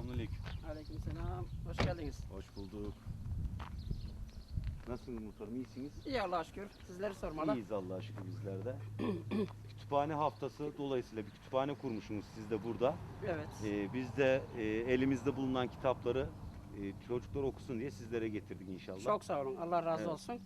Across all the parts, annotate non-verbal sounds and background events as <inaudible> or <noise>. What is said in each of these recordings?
Selamünaleyküm. Aleykümselam. Hoş geldiniz. Hoş bulduk. Nasılsınız muhtarım? İyisiniz? İyi Allah'a şükür. Sizleri sormalı. İyiyiz Allah'a şükür bizler de. <clears throat> kütüphane haftası dolayısıyla bir kütüphane kurmuşsunuz siz de burada. Evet. Ee, biz de e, elimizde bulunan kitapları e, çocuklar okusun diye sizlere getirdik inşallah. Çok sağ olun. Allah razı Evet. olsun.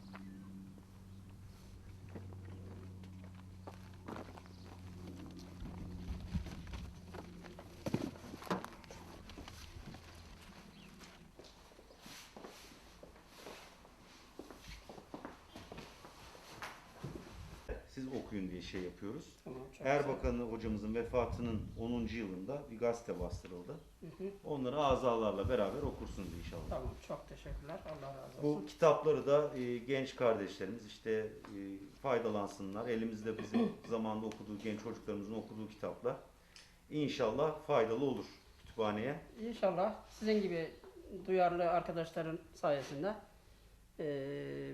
Siz okuyun diye şey yapıyoruz. Tamam. Erbakan'ı hocamızın vefatının 10. yılında bir gazete bastırıldı. Hı hı. Onları azalarla beraber okursunuz inşallah. Tamam. Çok teşekkürler. Allah razı olsun. Bu kitapları da e, genç kardeşlerimiz işte e, faydalansınlar. Elimizde bizim <coughs> zamanda okuduğu genç çocuklarımızın okuduğu kitaplar. İnşallah faydalı olur kütüphaneye. İnşallah sizin gibi duyarlı arkadaşların sayesinde eee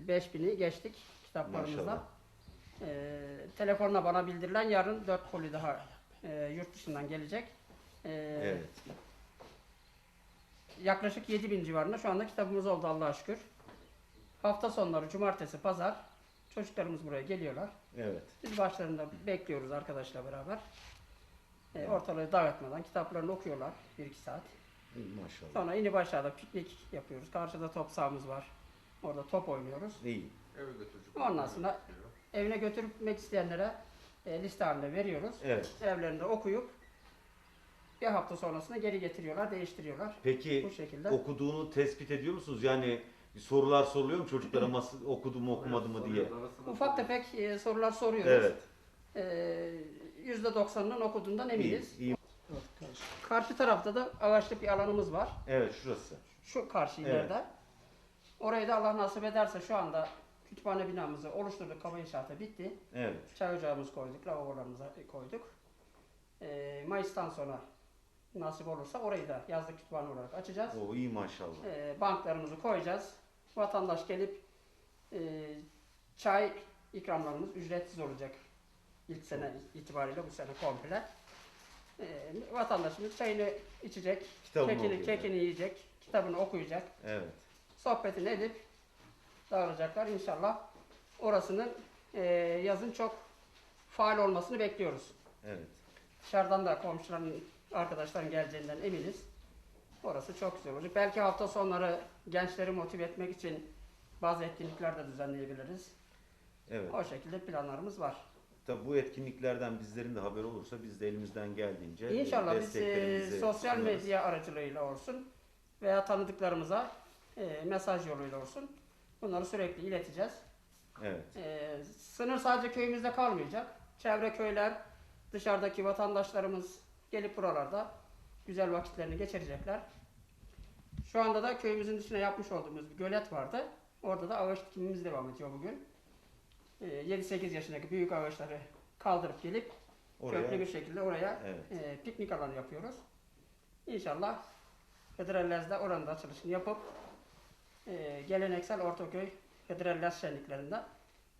5000'i geçtik kitaplarımızla. Maşallah. Eee telefonla bana bildirilen yarın 4 koli daha eee, yurt dışından gelecek. Eee, Evet. Yaklaşık 7000 civarında şu anda kitabımız oldu Allah'a şükür. Hafta sonları cumartesi, pazar çocuklarımız buraya geliyorlar. Evet. Biz başlarında bekliyoruz arkadaşla beraber. Ee, ortalığı dağıtmadan kitaplarını okuyorlar 1-2 saat. İyi, Maşallah. Sonra inip aşağıda piknik yapıyoruz. Karşıda top sahamız var. Orada top oynuyoruz. İyi. Eve götürecek. Ondan sonra evine götürmek isteyenlere e, liste halinde veriyoruz. Evet. Evlerinde okuyup bir hafta sonrasında geri getiriyorlar, değiştiriyorlar. Peki Bu şekilde. okuduğunu tespit ediyor musunuz? Yani sorular soruluyor mu çocuklara nasıl okudu mu okumadı mı diye? Ufak tefek e, sorular soruyoruz. Evet. Ee, %90'ının okuduğundan İyi. eminiz. iyi. Karşı tarafta da ağaçlı bir alanımız var. Evet şurası. Şu karşı Evet. ileride. Orayı da Allah nasip ederse şu anda kütüphane binamızı oluşturduk. Kaba inşaatı bitti. Evet. Çay ocağımızı koyduk, lavabolarımızı koyduk. Ee, Mayıs'tan sonra nasip olursa orayı da yazlık kütüphane olarak açacağız. O iyi maşallah. Ee, banklarımızı koyacağız. Vatandaş gelip e, çay ikramlarımız ücretsiz olacak. İlk sene itibariyle bu sene komple. Ee, vatandaşımız çayını içecek, Kitabını kekini, okuyacak. kekini yiyecek, kitabını okuyacak, Evet. sohbetini edip dağılacaklar inşallah. Orasının e, yazın çok faal olmasını bekliyoruz. Evet. Dışarıdan da komşuların, arkadaşların geleceğinden eminiz. Orası çok güzel olacak. Belki hafta sonları gençleri motive etmek için bazı etkinlikler de düzenleyebiliriz. Evet. O şekilde planlarımız var. Tabii bu etkinliklerden bizlerin de haberi olursa biz de elimizden geldiğince e, İnşallah biz e, sosyal sunarız. medya aracılığıyla olsun veya tanıdıklarımıza e, mesaj yoluyla olsun bunları sürekli ileteceğiz. Evet. E, sınır sadece köyümüzde kalmayacak. Çevre köyler, dışarıdaki vatandaşlarımız gelip buralarda güzel vakitlerini geçirecekler. Şu anda da köyümüzün dışına yapmış olduğumuz bir gölet vardı. Orada da ağaç dikimimiz devam ediyor bugün. E, 7-8 yaşındaki büyük ağaçları kaldırıp gelip Oraya köklü bir şekilde oraya Evet. e, piknik alanı yapıyoruz. İnşallah Hıdrellez'de oranın da açılışını yapıp e, geleneksel Ortaköy Hıdrellez şenliklerinde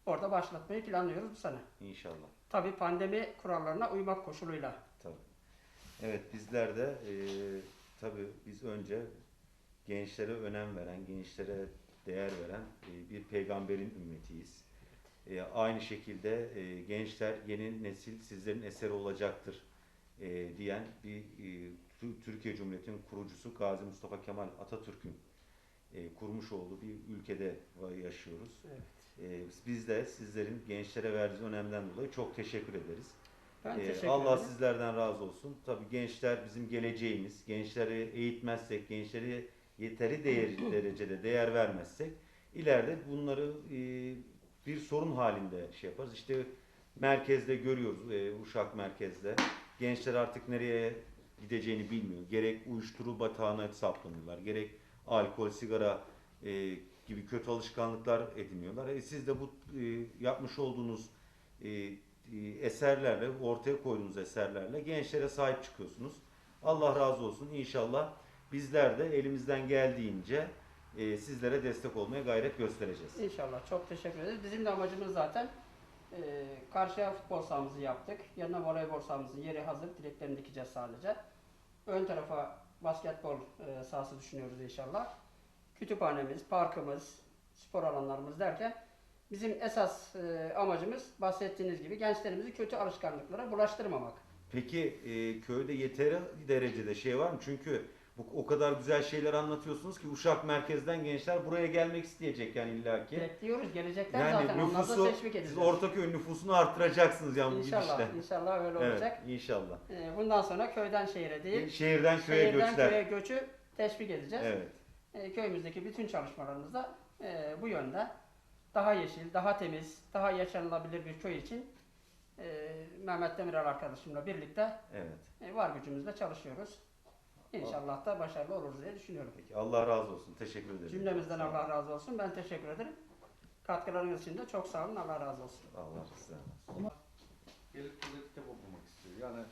orada başlatmayı planlıyoruz bu sene. inşallah. Tabi pandemi kurallarına uymak koşuluyla. Tabii. Evet bizler de e, tabii biz önce gençlere önem veren, gençlere değer veren e, bir peygamberin ümmetiyiz. E, aynı şekilde e, gençler yeni nesil sizlerin eseri olacaktır e, diyen bir e, Tü- Türkiye Cumhuriyeti'nin kurucusu Gazi Mustafa Kemal Atatürk'ün e, kurmuş olduğu bir ülkede yaşıyoruz. Evet. E, biz de sizlerin gençlere verdiğiniz önemden dolayı çok teşekkür ederiz. Ben Ee, teşekkür Allah ederim. sizlerden razı olsun. Tabii gençler bizim geleceğimiz. Gençleri eğitmezsek, gençleri yeteri değer, <clears throat> derecede değer vermezsek ileride bunları e, bir sorun halinde şey yaparız. İşte merkezde görüyoruz, e, Uşak merkezde. Gençler artık nereye gideceğini bilmiyor. Gerek uyuşturucu batağına saplanıyorlar, gerek alkol, sigara e, gibi kötü alışkanlıklar ediniyorlar. E, siz de bu e, yapmış olduğunuz e, e, eserlerle, ortaya koyduğunuz eserlerle gençlere sahip çıkıyorsunuz. Allah razı olsun. İnşallah bizler de elimizden geldiğince e, sizlere destek olmaya gayret göstereceğiz. İnşallah çok teşekkür ederiz. Bizim de amacımız zaten e, karşıya futbol sahamızı yaptık. Yanına voleybol sahamızın yeri hazır. Direklerini dikeceğiz sadece. Ön tarafa basketbol e, sahası düşünüyoruz inşallah. Kütüphanemiz, parkımız, spor alanlarımız derken bizim esas e, amacımız bahsettiğiniz gibi gençlerimizi kötü alışkanlıklara bulaştırmamak. Peki e, köyde yeteri derecede şey var mı? Çünkü o kadar güzel şeyler anlatıyorsunuz ki Uşak merkezden gençler buraya gelmek isteyecek yani illaki. Bekliyoruz. Gelecekler Yani zaten. Nüfusu teşvik siz edeceğiz. Ortaköy nüfusunu arttıracaksınız yani bu İnşallah, gidişle. inşallah öyle Evet, olacak. inşallah. E, bundan sonra köyden şehire değil, Şehirden köye şehirden göçler. köye göçü teşvik edeceğiz. Evet. E, köyümüzdeki bütün çalışmalarımız da e, bu yönde. Daha yeşil, daha temiz, daha yaşanılabilir bir köy için e, Mehmet Demiral arkadaşımla birlikte Evet. e, var gücümüzle çalışıyoruz. İnşallah da başarılı oluruz diye düşünüyorum. Peki Allah razı olsun. Teşekkür ederim. Cümlemizden Sağ olun. Allah razı olsun. Ben teşekkür ederim. Katkılarınız için de çok sağ olun. Allah razı olsun. Allah size. gelip burada kitap okumak istiyor. Yani